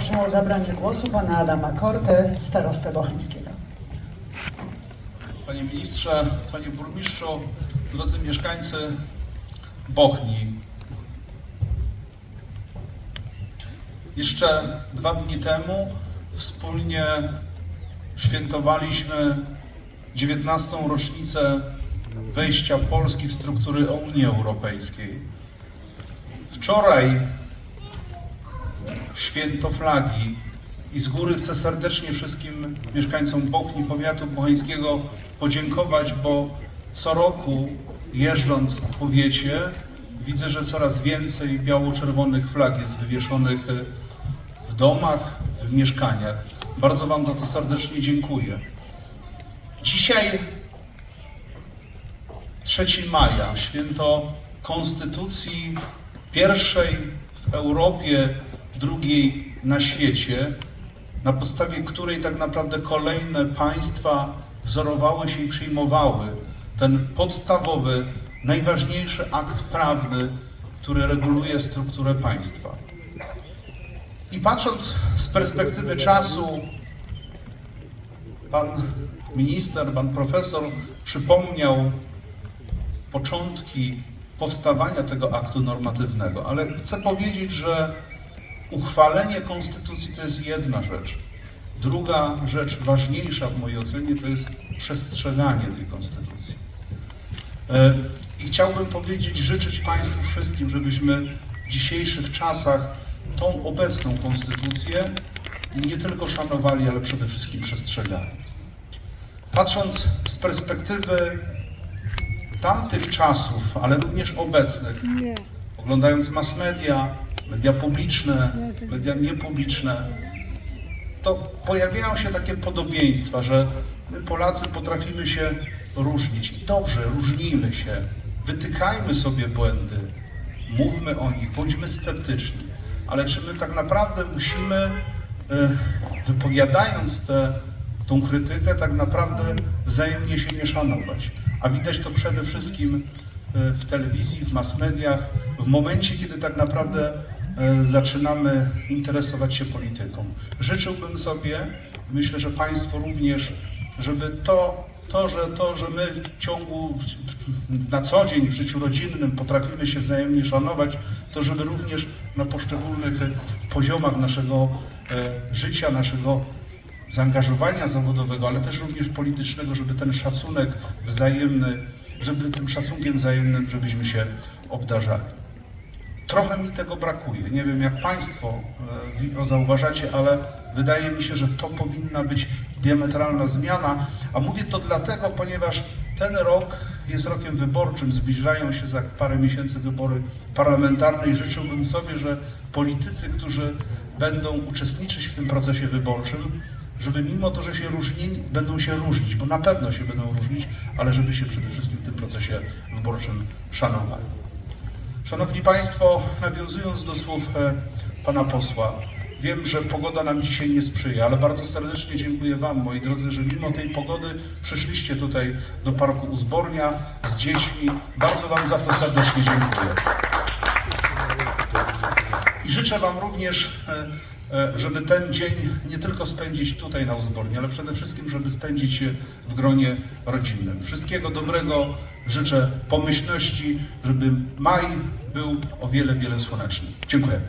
Proszę o zabranie głosu pana Adama Kortę, starostę bocheńskiego. Panie ministrze, panie burmistrzu, drodzy mieszkańcy Bochni. Jeszcze dwa dni temu wspólnie świętowaliśmy 19. rocznicę wejścia Polski w struktury Unii Europejskiej. Wczoraj święto flagi i z góry chcę serdecznie wszystkim mieszkańcom Bochni, powiatu bocheńskiego podziękować, bo co roku jeżdżąc po powiecie widzę, że coraz więcej biało-czerwonych flag jest wywieszonych e, w domach, w mieszkaniach. Bardzo Wam za to serdecznie dziękuję. Dzisiaj 3 maja, święto Konstytucji, pierwszej w Europie, drugiej na świecie, na podstawie której tak naprawdę kolejne państwa wzorowały się i przyjmowały ten podstawowy, najważniejszy akt prawny, który reguluje strukturę państwa. I patrząc z perspektywy czasu, pan minister, pan profesor przypomniał początki powstawania tego aktu normatywnego, ale chcę powiedzieć, że uchwalenie konstytucji to jest jedna rzecz. Druga rzecz ważniejsza w mojej ocenie to jest przestrzeganie tej konstytucji. E, I chciałbym powiedzieć, życzyć Państwu wszystkim, żebyśmy w dzisiejszych czasach tą obecną konstytucję nie tylko szanowali, ale przede wszystkim przestrzegali. Patrząc z perspektywy tamtych czasów, ale również obecnych, oglądając mass media, media publiczne, media niepubliczne, to pojawiają się takie podobieństwa, że my Polacy potrafimy się różnić. I dobrze, różnijmy się, wytykajmy sobie błędy, mówmy o nich, bądźmy sceptyczni. Ale czy my tak naprawdę musimy, e, wypowiadając tę tą krytykę, tak naprawdę wzajemnie się nie szanować? A widać to przede wszystkim e, w telewizji, w mass mediach, w momencie, kiedy tak naprawdę zaczynamy interesować się polityką. Życzyłbym sobie, myślę, że Państwo również, żeby to, to, że, to, że my w ciągu, na co dzień w życiu rodzinnym potrafimy się wzajemnie szanować, to żeby również na poszczególnych e, poziomach naszego e, życia, naszego zaangażowania zawodowego, ale też również politycznego, żeby ten szacunek wzajemny, żeby tym szacunkiem wzajemnym, żebyśmy się obdarzali. Trochę mi tego brakuje. Nie wiem, jak Państwo e, zauważacie, ale wydaje mi się, że to powinna być diametralna zmiana. A mówię to dlatego, ponieważ ten rok jest rokiem wyborczym, zbliżają się za parę miesięcy wybory parlamentarne i życzyłbym sobie, że politycy, którzy będą uczestniczyć w tym procesie wyborczym, żeby mimo to, że się różnili, będą się różnić, bo na pewno się będą różnić, ale żeby się przede wszystkim w tym procesie wyborczym szanowali. Szanowni Państwo, nawiązując do słów e, Pana posła, wiem, że pogoda nam dzisiaj nie sprzyja, ale bardzo serdecznie dziękuję Wam, moi drodzy, że mimo tej pogody przyszliście tutaj do Parku Uzbornia z dziećmi. Bardzo Wam za to serdecznie dziękuję. I życzę Wam również, e, żeby ten dzień nie tylko spędzić tutaj na Uzbornie, ale przede wszystkim, żeby spędzić w gronie rodzinnym. Wszystkiego dobrego życzę pomyślności, żeby maj był o wiele, wiele słoneczny. Dziękuję.